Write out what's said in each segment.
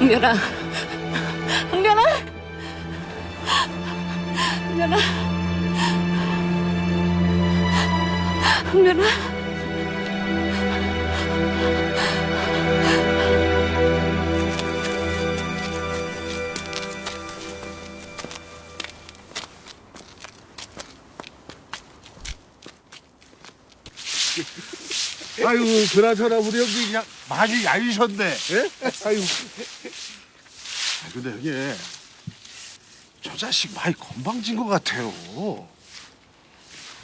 은별아, 은별아, 은별아, 은별아. 아유, 그나저나 우리 형님 그냥 많이 야유셨네. 예? 아유. 아, 근데 형님, 저 자식 많이 건방진 것 같아요.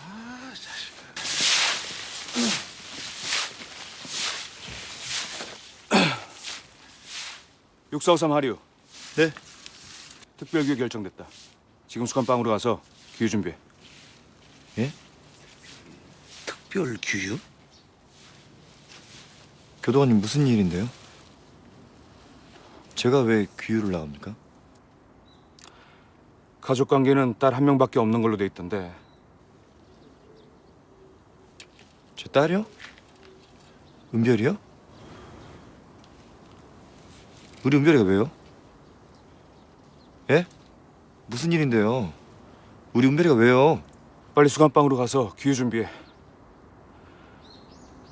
아, 자식. 육사오삼 하류. 네? 특별규 결정됐다. 지금 수감방으로 가서 규유 준비해. 예? 특별 규유? 교도관님 무슨 일인데요? 제가 왜 규유를 나갑니까? 가족 관계는 딸 한 명밖에 없는 걸로 돼 있던데 제 딸이요? 은별이요? 우리 은별이가 왜요? 예? 무슨 일인데요? 우리 은별이가 왜요? 빨리 수감방으로 가서 규유 준비해.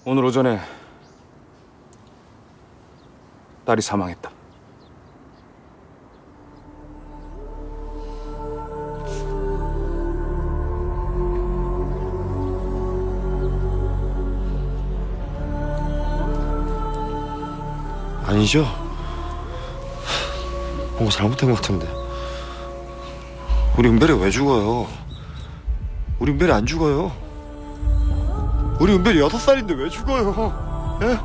오늘 오전에 딸이 사망했다. 아니죠? 뭔가 잘못된 것 같은데. 우리 은별이 왜 죽어요? 우리 은별이 안 죽어요. 우리 은별이 여섯 살인데 왜 죽어요? 예?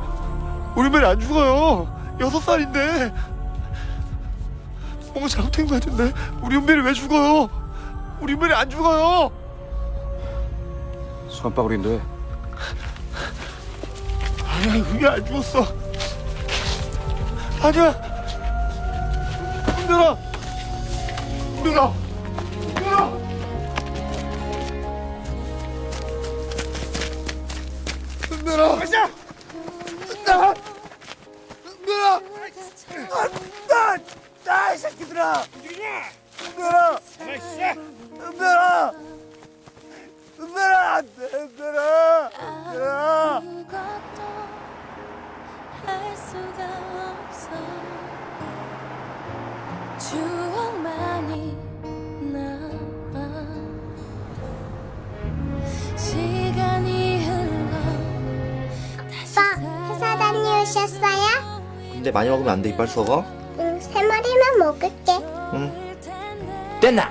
우리 은별이 안 죽어요. 여섯 살인데. 뭔가 잘못된 것 같은데. 우리 은별이 왜 죽어요? 우리 은별이 안 죽어요. 인도해. 아니야, 그게 안 죽었어. 아니야. 은별아. 은별아. 은별아. 은별아. 가자. 은별아. 은별아. 안다. 나이 새끼들아. 은별아. 은별아. 안돼. 은별아. 아무것도 할 수가 없어 추억만이 남아 시간이 흘러 아빠, 회사 다녀오셨어요? 근데 많이 먹으면 안 돼 이빨 썩어? 응, 세 마리만 먹을게. 응 됐나?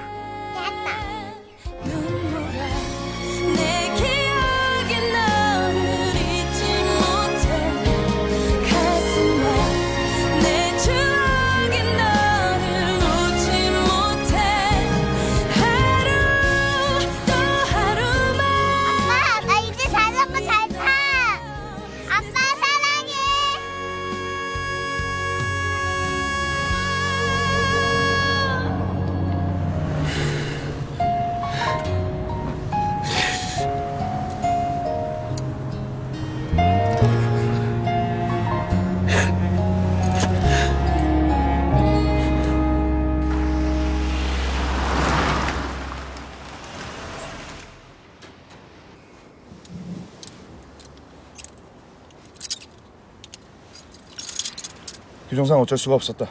규정상 어쩔 수가 없었다.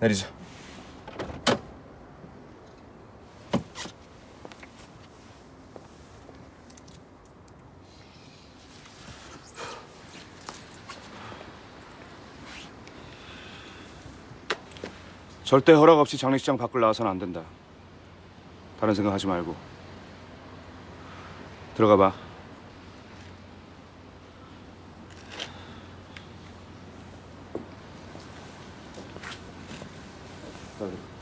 내리자. 절대 허락 없이 장례식장 밖을 나와서는 안 된다. 다른 생각하지 말고 들어가 봐. 아,